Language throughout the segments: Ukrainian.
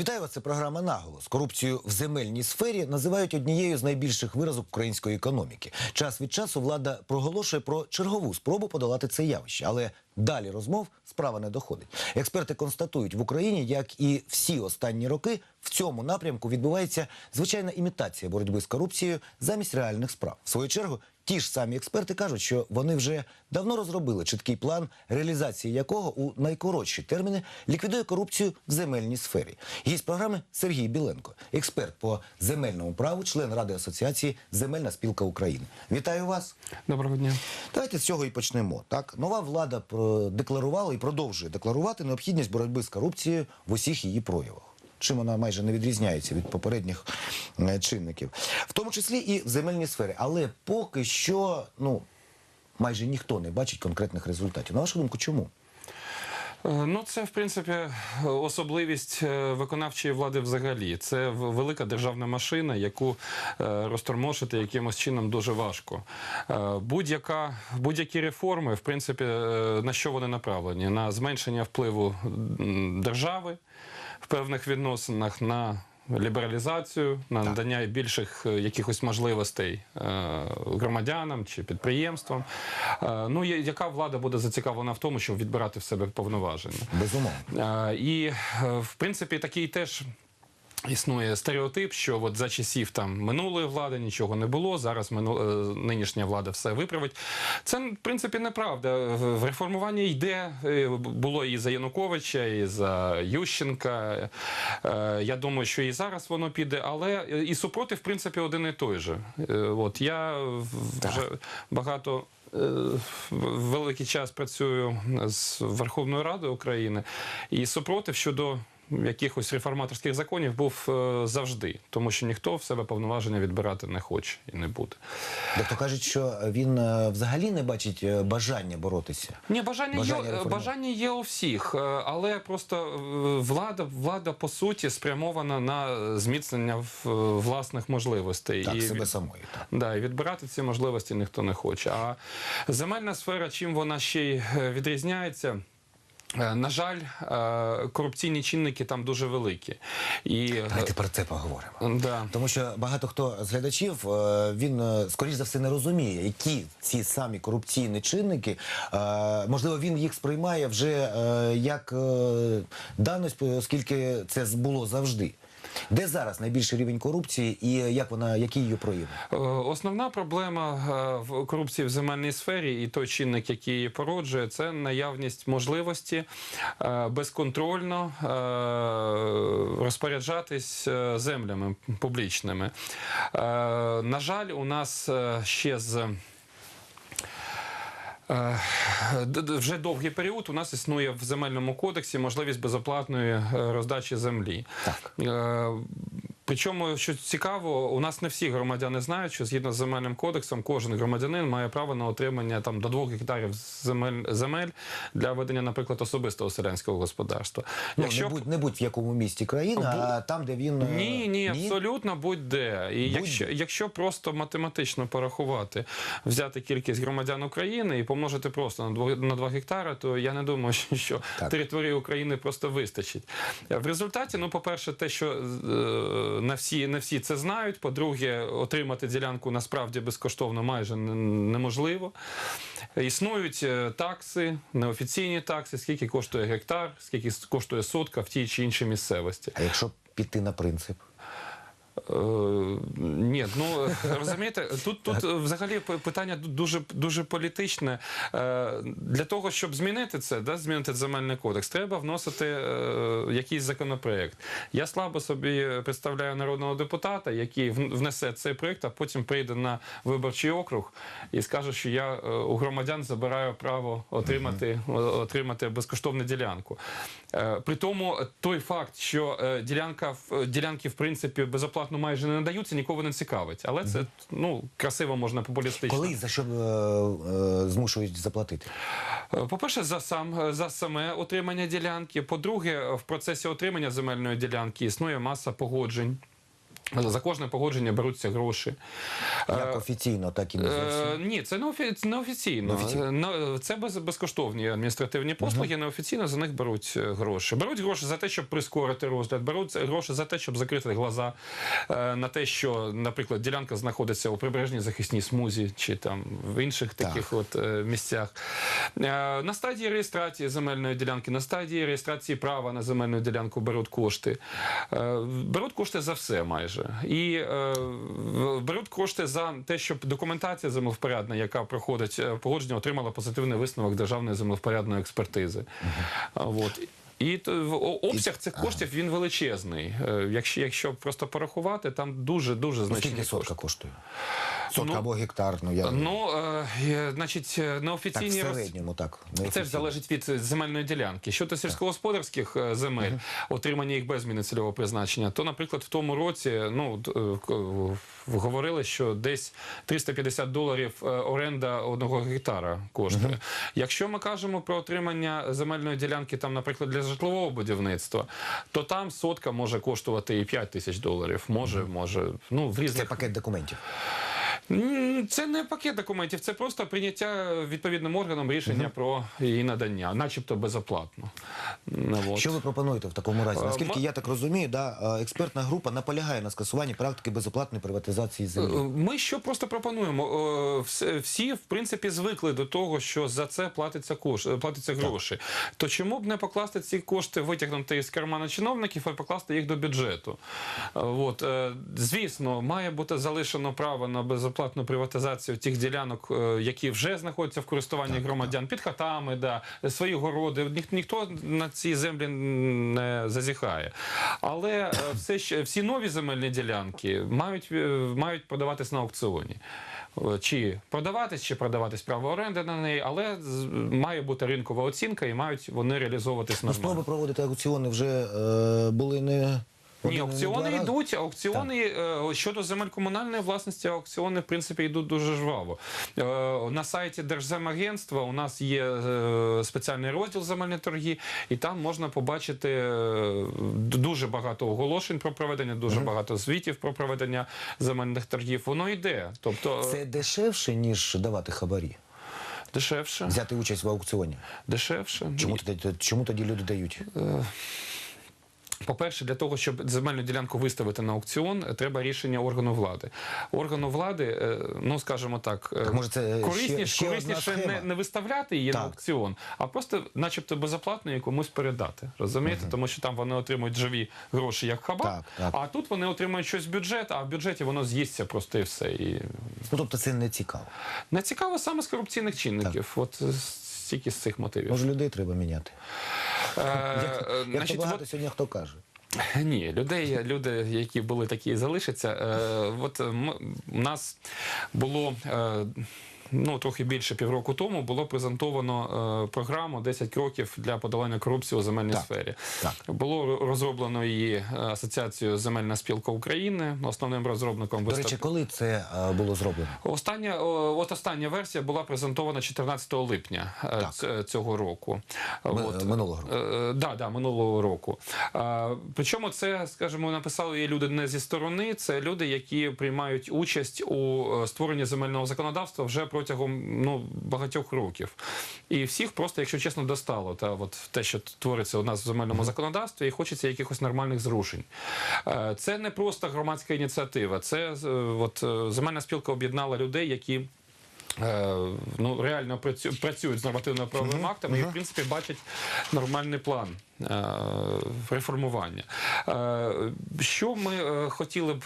Вітаю вас. Це програма наголос. Корупцію в земельній сфері називають однією з найбільших виразок української економіки. Час від часу влада проголошує про чергову спробу подолати це явище, але далі розмов справа не доходить. Експерти констатують в Україні, як і всі останні роки, в цьому напрямку відбувається звичайна імітація боротьби з корупцією замість реальних справ. В свою чергу. Ті ж самі експерти кажуть, що вони вже давно розробили чіткий план, реалізації якого у найкоротші терміни ліквідує корупцію в земельній сфері. Гість програми Сергій Біленко, експерт по земельному праву, член Ради асоціації Земельна спілка України. Вітаю вас. Доброго дня. Давайте з цього і почнемо. Так, нова влада декларувала і продовжує декларувати необхідність боротьби з корупцією в усіх її проявах. Чим вона майже не відрізняється від попередніх е, чинників, в тому числі і в земельній сфері. Але поки що, ну майже ніхто не бачить конкретних результатів. На вашу думку, чому? Е, Ну, це в принципі особливість е, виконавчої влади взагалі. Це велика державна машина, яку е, розтормошити якимось чином дуже важко. Будь-яка будь-які реформи, в принципі, на що вони направлені? На зменшення впливу держави в певних відносинах на. Лібералізацію на надання більших е, якихось можливостей е, громадянам чи підприємствам. Е, Ну яка влада буде зацікавлена в тому, щоб відбирати в себе повноваження? Безумовно. І в принципі такий теж. Існує стереотип, що от за часів там минулої влади нічого не було. Зараз мину... е, нинішня влада все виправить. Це в принципі неправда. В реформуванні йде е, було і за Януковича, і за Ющенка. Е, Я думаю, що і зараз воно піде, але і супротив, в принципі, один і той же. От я вже багато. Великий час працюю з Верховною Радою України, і супротив щодо якихось реформаторських законів був е, завжди, тому що ніхто в себе повноваження відбирати не хоче і не буде. Дехто кажуть, що він е, взагалі не бачить е, бажання боротися. Ні, бажання, Бажання є, бажання є у всіх, але просто влада, влада по суті спрямована на зміцнення власних можливостей. Так, І себе самої. Так. Да, і відбирати ці можливості ніхто не хоче. А земельна сфера, чим вона ще й відрізняється? Е, На жаль, е, корупційні чинники там дуже великі. І, е, Давайте про це поговоримо. да. Тому що багато хто з глядачів він скоріш за все не розуміє, які ці самі корупційні чинники. Можливо, він їх сприймає вже як даність, оскільки це було завжди. Де зараз найбільший рівень корупції і як вона, які її прояви? Е, Основна проблема е, в корупції в земельній сфері і той чинник, який її породжує, це наявність можливості е, безконтрольно розпоряджатись землями публічними. На жаль, у нас ще з Вже довгий період у нас існує в земельному кодексі можливість безоплатної е, роздачі землі. Так. Е, Причому, що цікаво, у нас не всі громадяни знають, що згідно з земельним кодексом, кожен громадянин має право на отримання там до двох гектарів земель, земель для ведення, наприклад, особистого селянського господарства. Ну, не, будь, не будь в якому місті країни, а там, де він. е, Ні, ні, абсолютно будь-де. І якщо, якщо просто математично порахувати, взяти кількість громадян України і помножити просто на 2, на 2 гектари, то я не думаю, що- що Так. території України просто вистачить. В результаті, ну, по-перше, те, що не всі, не всі це знають. По-друге, отримати ділянку насправді безкоштовно майже неможливо. Існують е, такси, неофіційні такси, скільки коштує гектар, скільки коштує сотка в тій чи іншій місцевості. А якщо піти на принцип? Е, Ні, ну розумієте, тут, тут взагалі питання дуже дуже політичне. Е, Для того, щоб змінити це, да, змінити земельний кодекс, треба вносити е, якийсь законопроект. Я слабо собі представляю народного депутата, який внесе цей проект, а потім прийде на виборчий округ і скаже, що я е, у громадян забираю право отримати, отримати безкоштовну ділянку. Е, При тому той факт, що е, ділянка ділянки в принципі безоплатно майже не надаються, нікого не цікавить. Але це ну красиво можна популістично. Коли і за що е, е, змушують заплатити? Е, По-перше, за сам за саме отримання ділянки. По-друге, в процесі отримання земельної ділянки існує маса погоджень. За кожне погодження беруться гроші. Як офіційно, так і не зовсім. Е, ні, це не, офі... не офіційно. Неофіційно. Е, Це без... безкоштовні адміністративні послуги. Неофіційно за них беруть е, гроші. Беруть гроші за те, щоб прискорити розгляд, беруть гроші за те, щоб закрити глаза е, на те, що, наприклад, ділянка знаходиться у прибережній захисній смузі чи там в інших таких от е, місцях. Е, На стадії реєстрації земельної ділянки, на стадії реєстрації права на земельну ділянку беруть кошти. Е, Беруть кошти за все майже. І е, беруть кошти за те, щоб документація землевпорядна, яка проходить е, погодження, отримала позитивний висновок державної землевпорядної експертизи. От. І обсяг цих коштів він величезний. Е, Якщо, якщо просто порахувати, там дуже дуже значні Скільки кошти. сотка коштує? Сотка Ну, або гектар, ну я Ну, е, значить, е, так, в середньому так. Це ж залежить від земельної ділянки. Щодо сільськогосподарських е, земель, отримання їх без зміни цільового призначення, то, наприклад, в тому році ну говорили, що десь 350 доларів оренда одного гектара коштує. Якщо ми кажемо про отримання земельної ділянки, там, наприклад, для житлового будівництва, то там сотка може коштувати і 5 тисяч доларів. Може, може, ну в Це пакет документів. Це не пакет документів, це просто прийняття відповідним органом рішення про її надання, начебто безоплатно. Ну, от. Що ви пропонуєте в такому разі? Е, Наскільки ма- я так розумію, да, е, експертна група наполягає на скасуванні практики безоплатної приватизації землі. Е, Ми що просто пропонуємо? Всі, в принципі, звикли до того, що за це платиться кош... платиться гроші. То чому б не покласти ці кошти, витягнути із кармана чиновників, а покласти їх до бюджету? От. Звісно, має бути залишено право на безоплатну приватизацію тих ділянок, е, які вже знаходяться в користуванні громадян, під хатами, да, свої городи. Ніх- Ніхто на ці землі не зазіхає. Але е, все ще всі нові земельні ділянки мають, е, мають продаватись на аукціоні. Чи продаватись, чи продаватись право оренди на неї, але має бути ринкова оцінка і мають вони реалізовуватись Ну, нормально. спроби проводити аукціони вже е, були не. Ні, аукціони йдуть. Аукціони е, щодо земель комунальної власності, аукціони в принципі йдуть дуже жваво. Е, На сайті Держземагентства у нас є е, спеціальний розділ земельні торги, і там можна побачити е, дуже багато оголошень про проведення, дуже багато звітів про проведення земельних торгів. Воно йде, тобто е, Це дешевше, ніж давати хабарі, дешевше, взяти участь в аукціоні. дешевше. Чому тоді, чому тоді люди дають? По-перше, для того, щоб земельну ділянку виставити на аукціон, треба рішення органу влади. Органу влади, е, ну скажімо так, е, Так, може, це корисніше, ще одна корисніше не, не виставляти її на аукціон, а просто, начебто, безоплатно комусь передати. Розумієте? Тому що там вони отримують живі гроші як хабар, Так, так. а тут вони отримують щось з бюджету, а в бюджеті воно з'їсться просто і все. І Ну тобто це не цікаво. не цікаво саме з корупційних чинників. От е, стільки з цих мотивів. Може, людей треба міняти. Е, Як, е, то багато от- сьогодні хто каже. Ні, людей, люди, які були такі, залишаться. Е, от у нас було. Е, Ну, трохи більше півроку тому було презентовано е, програму «10 кроків для подолання корупції у земельній Так, сфері. так. Було розроблено її е, асоціацією Земельна спілка України. Основним розробником До речі, коли це е, було зроблено? Остання, о, от остання версія була презентована 14 липня е, Так. цього року. Ми- От. минулого року. Е, Да, да, минулого року. А, Причому це, скажімо, написали її люди не зі сторони, це люди, які приймають участь у е, створенні земельного законодавства вже протягом ну, багатьох років. І всіх просто, якщо чесно, достало та от те, що твориться у нас в земельному законодавстві, і хочеться якихось нормальних зрушень. Е, Це не просто громадська ініціатива, це е, от е, земельна спілка об'єднала людей, які. Ну, реально працюють з нормативно-правовими актами і, в принципі, бачать нормальний план реформування. Що ми хотіли б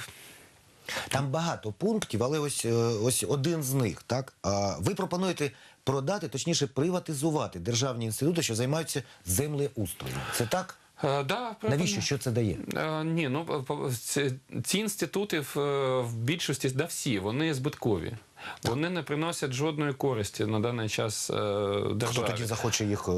Там багато пунктів, але ось, е, ось один з них. Так? Ви пропонуєте продати, точніше, приватизувати державні інститути, що займаються землеустроєм. Це так? Е, Да, Навіщо? Що це дає? Е, Ні, ну ці, ці інститути в, в більшості, да всі, вони збиткові. Вони не приносять жодної користі на даний час е, Хто державі. тоді захоче їх? е,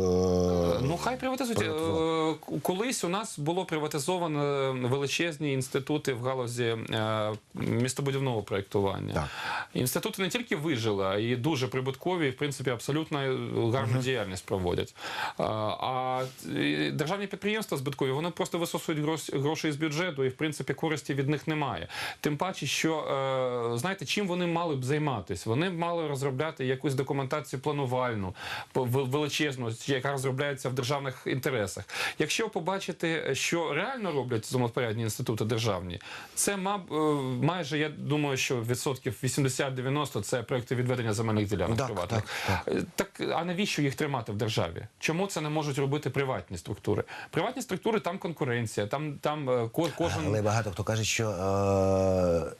Ну, хай приватизують. приватизувати? Е, Колись у нас було приватизовано величезні інститути в галузі е, містобудівного проєктування. Так. Інститути не тільки вижили, а й дуже прибуткові, і, в принципі, абсолютно гарну діяльність проводять. А, А е, державні підприємства збиткові, вони просто висосують гроші з бюджету, і, в принципі, користі від них немає. Тим паче, що, е, знаєте, чим вони мали б займатися? Вони мали розробляти якусь документацію планувальну, величезну, яка розробляється в державних інтересах. Якщо побачити, що реально роблять зумопорядні інститути державні, це е, майже, я думаю, що відсотків 80-90 це проекти відведення земельних ділянок Так, приватних. так, Е, Так, а навіщо їх тримати в державі? Чому це не можуть робити приватні структури? Приватні структури там конкуренція, там, там е, кожен. Але багато хто каже, що е,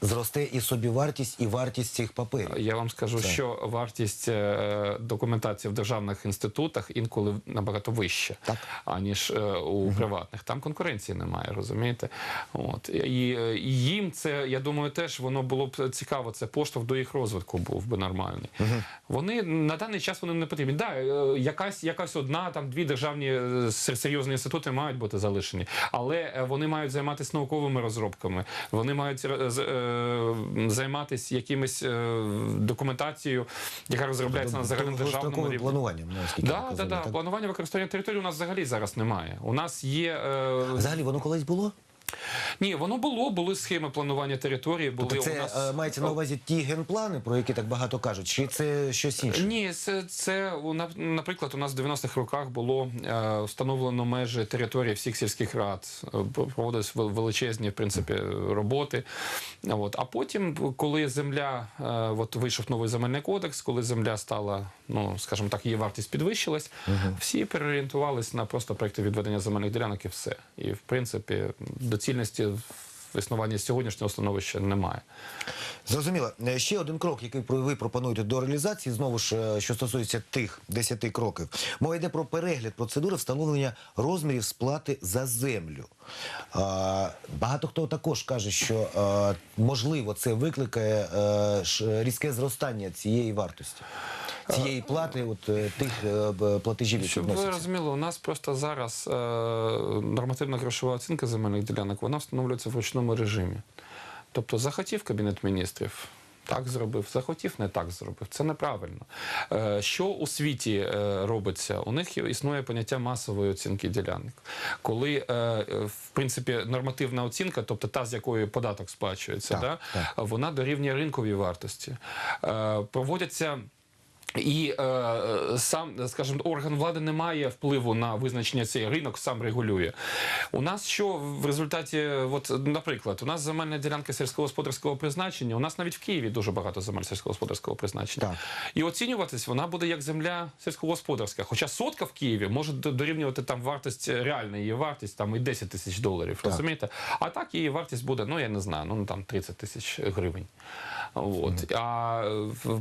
зросте і собівартість, і вартість цих паперів. Я вам скажу, Це. що вартість е, документації в державних інститутах інколи набагато вища, Так. аніж е, у приватних. Там конкуренції немає, розумієте? От і, і їм це, я думаю, теж воно було б цікаво. Це поштовх до їх розвитку був би нормальний. Вони на даний час вони не потрібні. Да, е, якась якась одна, там дві державні серйозні інститути мають бути залишені, але вони мають займатися науковими розробками. Вони мають займатися якимись е, документацією, яка розробляється на загальнодержавному Довгостроковим рівні. плануванням, наскільки Да, да, да. так? Планування використання території у нас взагалі зараз немає. У нас є е, Взагалі воно колись було? Ні, воно було, були схеми планування території. Були Тобто у це нас е, мається на увазі ті генплани, про які так багато кажуть, чи це щось інше? Ні, це, це наприклад, у нас в 90-х роках було е, встановлено межі території всіх сільських рад. Е, Проводились величезні в принципі роботи. От. А потім, коли земля, от вийшов новий земельний кодекс, коли земля стала, ну скажімо так, її вартість підвищилась, всі переорієнтувались на просто проекти відведення земельних ділянок і все. І в принципі доцільності в існуванні сьогоднішнього становища немає. Зрозуміло. Ще один крок, який ви пропонуєте до реалізації, знову ж, е, що стосується тих 10 кроків. Мова йде про перегляд процедури встановлення розмірів сплати за землю. Багато хто також каже, що е, можливо це викликає е, різке зростання цієї вартості, цієї плати, от е, тих е, платежів, які Щоб ви розуміли, у нас просто зараз е, нормативна грошова оцінка земельних ділянок вона встановлюється в ручному режимі. Тобто захотів Кабінет міністрів. Так зробив, захотів, не так зробив. Це неправильно. Е, Що у світі е, робиться? У них існує поняття масової оцінки ділянок, коли е, в принципі нормативна оцінка, тобто та, з якої податок сплачується, Так, да, так. вона дорівнює ринковій вартості. Проводяться. І е, сам, скажімо, орган влади не має впливу на визначення цей ринок, сам регулює. У нас що в результаті, от, наприклад, у нас земельна ділянка сільськогосподарського призначення, у нас навіть в Києві дуже багато земель сільськогосподарського призначення. Так. І оцінюватись вона буде як земля сільськогосподарська. Хоча сотка в Києві може дорівнювати там вартість, реальна її вартість там і 10 тисяч доларів. Так. Розумієте? А так її вартість буде, ну я не знаю, ну там 30 тисяч гривень. От. А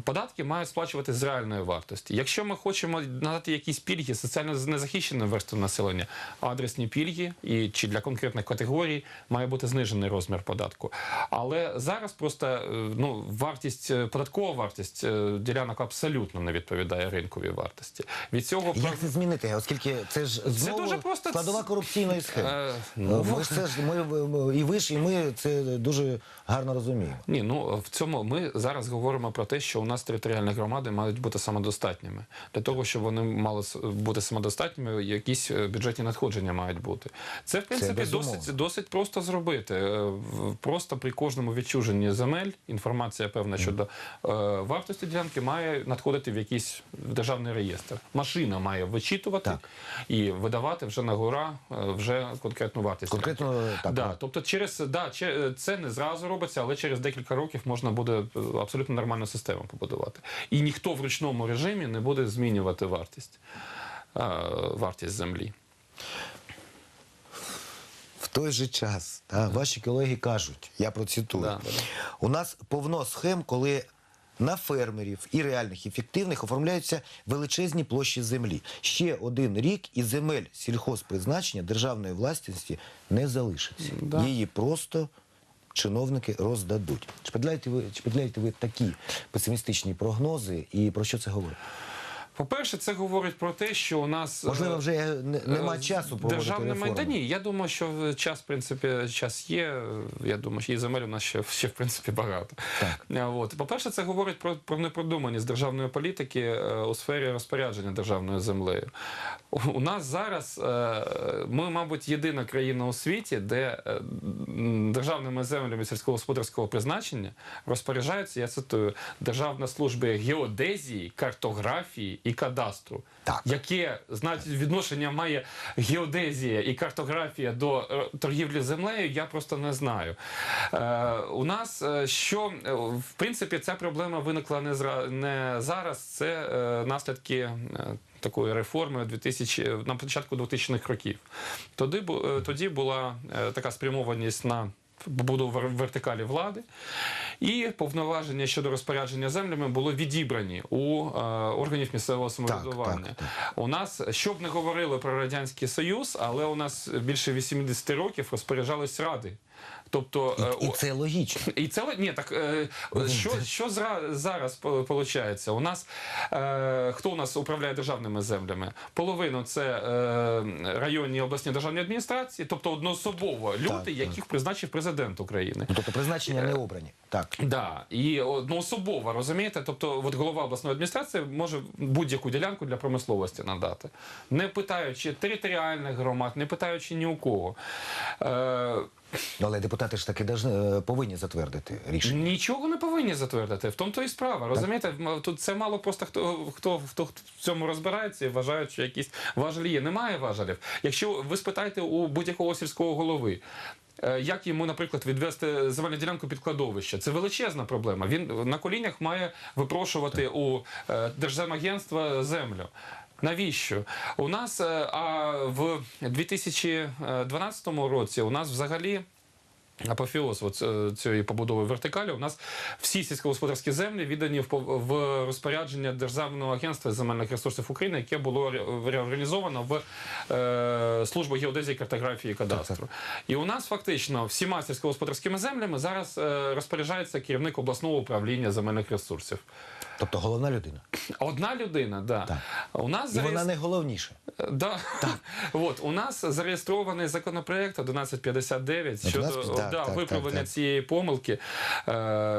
податки мають сплачувати з реальної вартості. Якщо ми хочемо надати якісь пільги соціально незахищеним верствам населення, адресні пільги і чи для конкретних категорій має бути знижений розмір податку. Але зараз просто е, ну, вартість, е, податкова вартість е, ділянок абсолютно не відповідає ринковій вартості. Від цього Як це змінити? Оскільки це ж знову дуже просто складова корупційної схеми. Е, Ну, ми ж це ж ми- і ви ж, і ми це дуже гарно розуміємо. Ні, ну в цьому ми зараз говоримо про те, що у нас територіальні громади мають бути самодостатніми. Для того, щоб вони мали бути самодостатніми, якісь е, бюджетні надходження мають бути. Це в принципі безумовно. досить, досить просто зробити. Е, Просто при кожному відчуженні земель інформація певна щодо е, вартості ділянки має надходити в якийсь державний реєстр. Машина має вичитувати Так. і видавати вже на гора вже конкретну вартість. Конкретно так. Да, тобто через да, це не зразу робиться, але через декілька років можна буде е, абсолютно нормальну систему побудувати. І ніхто в ручному режимі не буде змінювати вартість, е, вартість землі. В той же час та, ваші колеги кажуть, я процитую, Да, у нас повно схем, коли на фермерів і реальних, і фіктивних оформляються величезні площі землі. Ще один рік і земель сільхозпризначення державної власності не залишиться. Да. Її просто чиновники роздадуть. Чи поділяєте ви, чи поділяєте ви такі песимістичні прогнози і про що це говорить? По-перше, це говорить про те, що у нас Можливо, е, вже Е, часу проводити Державне реформи. майно. Я думаю, що час, в принципі, час є. Я думаю, що і земель у нас ще, ще в принципі багато. Так. Е, От. По-перше, це говорить про, про непродуманість державної політики у сфері розпорядження державною землею. У, нас зараз ми, мабуть, єдина країна у світі, де державними землями сільськогосподарського призначення розпоряджаються, я цитую, Державна служба геодезії, картографії і кадастру. Так. Яке значить відношення має геодезія і картографія до е, торгівлі землею, я просто не знаю. Е, у нас е, що е, в принципі ця проблема виникла не зра не зараз. Це е, наслідки. е, Такої реформи 2000, на початку 2000-х років. Тоді, тоді була така спрямованість на побудову вертикалі влади, і повноваження щодо розпорядження землями були відібрані у е, органів місцевого самоврядування. так, так. У нас, що б не говорили про Радянський Союз, але у нас більше 80 років розпоряджались ради. Тобто, е, І це логічно. і це ні, так е, що, що зараз виходить? У нас е, хто у нас управляє державними землями? Половину це районні обласні державні адміністрації, тобто одноособово люди, так. яких призначив президент України. Ну, тобто призначення не обрані. Так. Да, і одноособово, розумієте? Тобто, от голова обласної адміністрації може будь-яку ділянку для промисловості надати, не питаючи територіальних громад, не питаючи ні у кого. Але депутати ж таки е, повинні затвердити рішення. Нічого не повинні затвердити. В тому то і справа. Розумієте, тут це мало просто хто хто хто в цьому розбирається і вважають, що якісь важелі є. Немає важелів. Якщо ви спитаєте у будь-якого сільського голови. е, Як йому, наприклад, відвести земельну ділянку під кладовище? Це величезна проблема. Він на колінях має випрошувати у е, Держземагентства землю. Навіщо? У нас е, а в 2012 році у нас взагалі Апофеоз от, е, цієї побудови вертикалі. У нас всі сільськогосподарські землі віддані в, розпорядження Державного агентства земельних ресурсів України, яке було реорганізовано в е, службу геодезії, картографії і кадастру. І у нас фактично всіма сільськогосподарськими землями зараз розпоряджається керівник обласного управління земельних ресурсів. Тобто головна людина. Одна людина, да. Так. У нас І вона зареєс- найголовніша. Да. От, у нас зареєстрований законопроект 1159 щодо 11, так, да, так, виправлення так, так. цієї помилки. Е,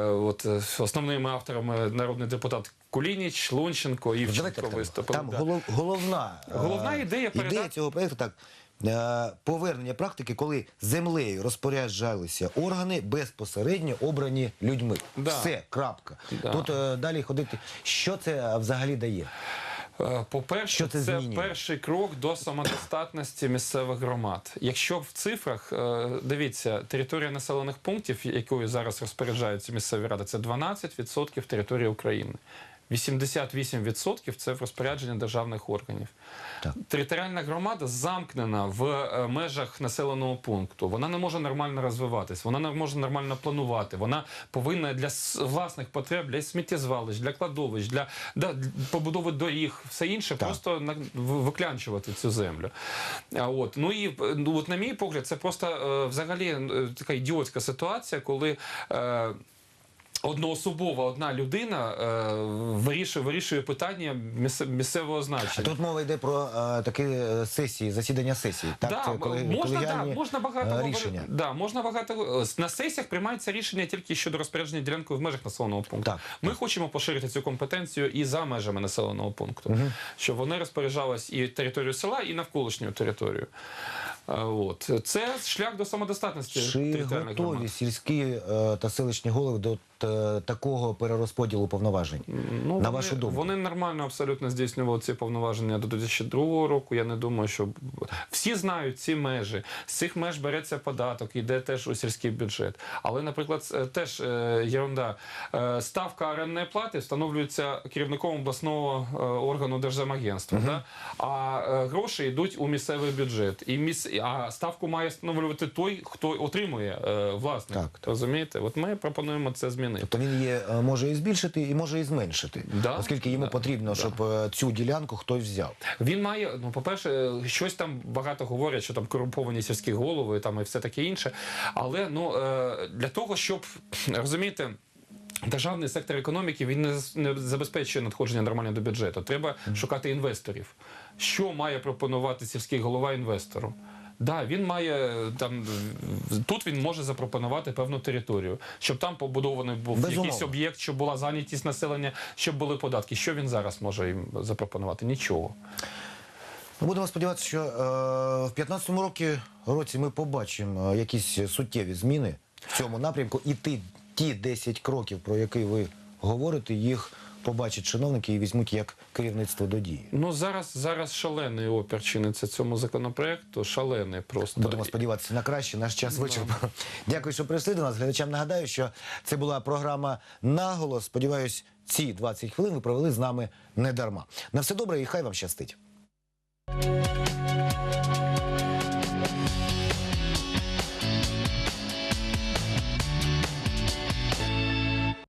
от, е, основними авторами народний депутат Кулініч, Лунченко, Івченко так, виступили. там да. голов, головна, е, Головна ідея ідея передати- цього проєкту так. Е, Повернення практики, коли землею розпоряджалися органи безпосередньо обрані людьми. Да. Все, крапка. Да. Тут е, далі ходити. Що це взагалі дає? Е, По-перше, це це, перший крок до самодостатності місцевих громад. Якщо в цифрах дивіться, територія населених пунктів, якою зараз розпоряджаються місцеві ради, це 12% території України. 88% це в розпорядженні державних органів. Так. Територіальна громада замкнена в е, межах населеного пункту. Вона не може нормально розвиватись, вона не може нормально планувати. Вона повинна для власних потреб, для сміттєзвалищ, для кладовищ, для, для побудови доріг, все інше, Так. просто на, виклянчувати цю землю. А от ну і ну, от, на мій погляд, це просто е, взагалі е, така ідіотська ситуація, коли. Е, Одноособова одна людина е, вирішує, вирішує питання місце- місцевого значення. тут мова йде про е, такі е, сесії, засідання сесії. Так, Да, коли- можна, да, колегіальні, можна багато е, говорити. рішення. Да, можна багато е, на сесіях приймаються рішення тільки щодо розпорядження ділянкою в межах населеного пункту. Так, Ми хочемо поширити цю компетенцію і за межами населеного пункту, щоб вони розпоряджались і територію села, і навколишню територію. Е, От це шлях до самодостатності Чи територіальних готові громад. сільські е, та селищні голови до е, такого перерозподілу повноважень? Ну, На вони, думку? Вони нормально абсолютно здійснювали ці повноваження до 2002 року. Я не думаю, що всі знають ці межі. З цих меж береться податок, йде теж у сільський бюджет. Але, наприклад, теж е, єрунда. Е, ставка орендної плати встановлюється керівником обласного е, органу Держземагентства. Да? А е, гроші йдуть у місцевий бюджет. І, міс... а ставку має встановлювати той, хто отримує е, власник. Так, так. Розумієте? От ми пропонуємо це змінити. Тобто він її е, може і збільшити, і може і зменшити, Да, оскільки йому да, потрібно, щоб е, цю ділянку хтось взяв. Він має, ну, по-перше, щось там багато говорять, що там корумповані сільські голови там і все таке інше. Але ну, е, для того, щоб розумієте. Державний сектор економіки він не забезпечує надходження нормально до бюджету. Треба шукати інвесторів. Що має пропонувати сільський голова інвестору? Да, він має там тут він може запропонувати певну територію, щоб там побудований був Безумовно. якийсь об'єкт, щоб була зайнятість населення, щоб були податки. Що він зараз може їм запропонувати? Нічого. Ми будемо сподіватися, що е, в 15-му році, році ми побачимо е, якісь суттєві зміни в цьому напрямку, і ті 10 кроків, про які ви говорите, їх побачать чиновники і візьмуть як керівництво до дії. Ну зараз зараз шалений опір чиниться цьому законопроекту. Шалений просто Будемо сподіватися на краще. Наш час вичерпав. Дякую, що прийшли до нас. Глядачам нагадаю, що це була програма Наголос. Сподіваюсь, ці 20 хвилин ви провели з нами не дарма. На все добре і хай вам щастить.